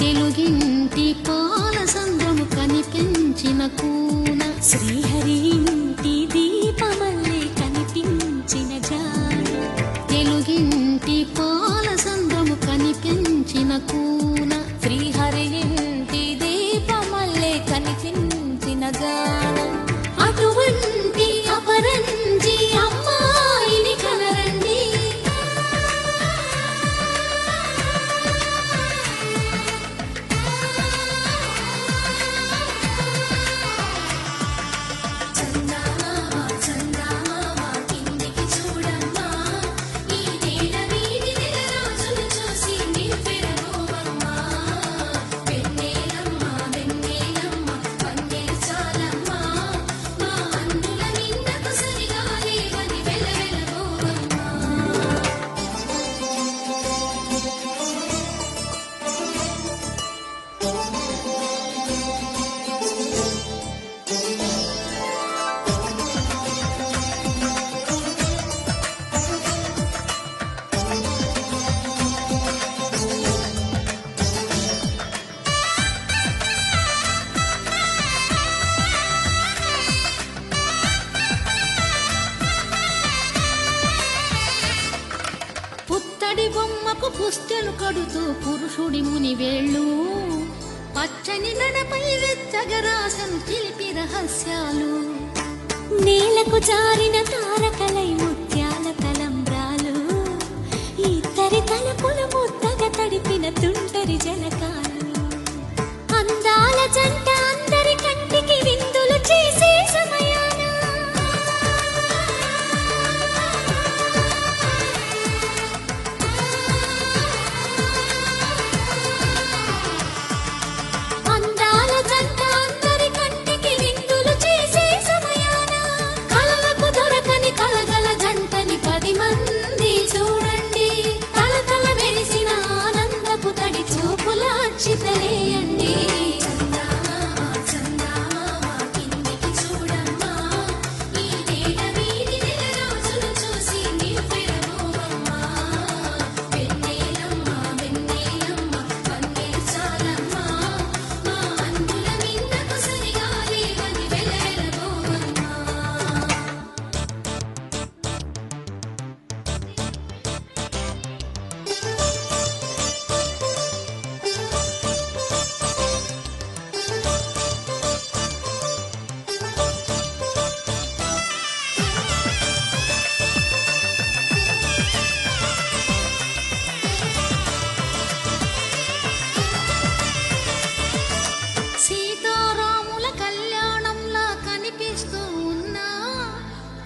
తెలుగింటి పాల సంద్రము కనిపించిన కూన. శ్రీహరి ఇంటి దీపమల్లే కనిపించిన జాడ తెలుగింటి పాల సంద్రము కనిపించిన కూన. పచ్చడి బొమ్మకు పుస్తెలు కడుతూ పురుషుడి ముని వేళ్ళు. పచ్చని నడపై వెచ్చగరాసం చిలిపి రహస్యాలు. నేలకు జారిన తారకలై ముత్యాల తలంబ్రాలు. ఇద్దరి తల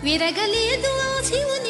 విరగలేదు ఆ శివుని